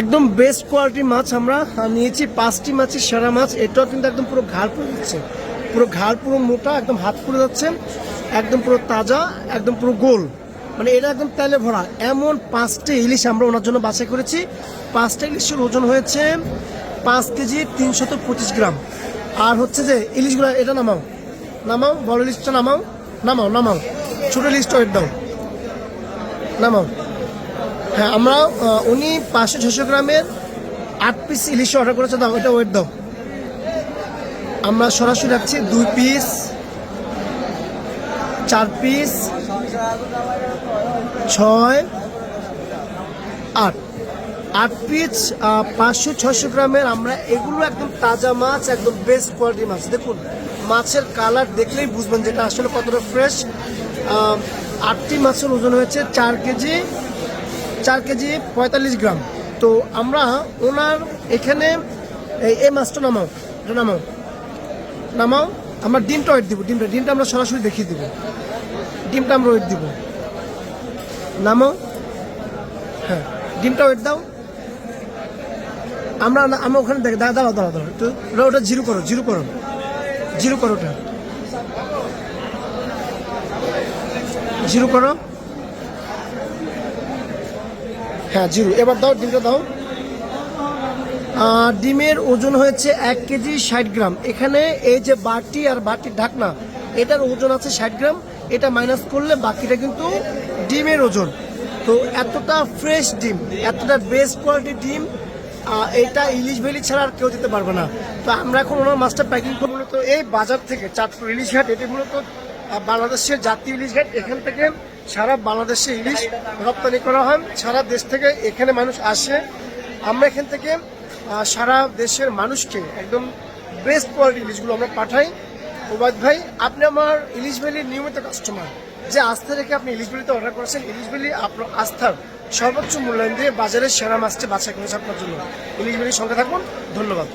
একদম বেস্ট কোয়ালিটির মাছ আমরা নিয়েছি। পাঁচটি মাছের সেরা মাছ। এটাও কিন্তু একদম পুরো ঘাড় পুরো দিচ্ছে। পুরো ঘাড় পুরো মোটা, একদম হাত পুরো যাচ্ছে। একদম পুরো তাজা, একদম পুরো গোল। মানে এটা একদম তেলে ভরা। এমন পাঁচটা ইলিশ আমরা ওনার জন্য বাছাই করেছি। পাঁচটা ইলিশের ওজন হয়েছে পাঁচ কেজি তিনশত পঁচিশ গ্রাম। আর হচ্ছে যে, ইলিশগুলো এটা নামাও। নামাও, বড় ইলিশটা নামাও। নামাও নামাও। ছোটো ইলিশটা ওয়েট দাও নামাও। হ্যাঁ আমরা উনি পাঁচশো ছশো গ্রামের আট পিস ইলিশ অর্ডার করেছে। দাও, এটা ওয়েট দাও। আমরা সরাসরি রাখছি দুই পিস চার পিস ছয়, আট। আট পিস পাঁচশো ছশো গ্রামের আমরা এগুলো একদম তাজা মাছ, একদম বেস্ট কোয়ালিটির মাছ। দেখুন, মাছের কালার দেখলেই বুঝবেন যেটা আসলে কতটা ফ্রেশ আটটি মাছের ওজন হয়েছে চার কেজি চার কেজি পঁয়তাল্লিশ গ্রাম। তো আমরা ওনার এখানে এই মাছটা নামাও, এটা নামাও। নামাও, আমরা ডিমটা ওয়েট দিব, ডিমটা ডিমটা আমরা সরাসরি দেখিয়ে দিব। ডিমটা আমরা ওয়েট দিব। নামাও। হ্যাঁ ডিমটা ওয়েট দাও। আমরা আমরা ওখানে দেখ, দাঁড়া দাঁড়াও দাঁড়াও দাঁড়াও একটু ওটা ওটা জিরো করো জিরো করো। জিরো করো ওটা। জিরো করো। হ্যাঁ জিরো। এবার দাও, ডিমটা দাও। ডিমের ওজন হয়েছে এক কেজি ষাট গ্রাম। এখানে এই যে বাটি আর বাটির ঢাকনা, এটার ওজন আছে ষাট গ্রাম। এটা মাইনাস করলে বাকিটা কিন্তু ডিমের ওজন। তো এতটা ফ্রেশ ডিম, এতটা বেস্ট কোয়ালিটির ডিম এটা ইলিশ ভেলি ছাড়া আর কেউ দিতে পারবে না। তো আমরা এখন ওনার মাছটা প্যাকিং করব। মূলত এই বাজার থেকে চাঁদপুর ইলিশ ঘাট, এটি মূলত বাংলাদেশের জাতীয় ইলিশ ঘাট। এখান থেকে সারা বাংলাদেশে ইলিশ রপ্তানি করা হয়, সারা দেশ থেকে এখানে মানুষ আসে। আমরা এখান থেকে সারা দেশের মানুষকে একদম বেস্ট কোয়ালিটি ইলিশগুলো আমরা পাঠাই। ওবায়দ ভাই, আপনি আমার ইলিশ ভ্যালির নিয়মিত কাস্টমার যে আস্থা রেখে আপনি ইলিশ ভ্যালিতে অর্ডার করেছেন, ইলিশ ভ্যালি আপনার আস্থার সর্বোচ্চ মূল্যায়ন দিয়ে বাজারের সেরা মাছটি বাছাই করেছে আপনার জন্য। ইলিশ ভ্যালির সঙ্গে থাকুন, ধন্যবাদ।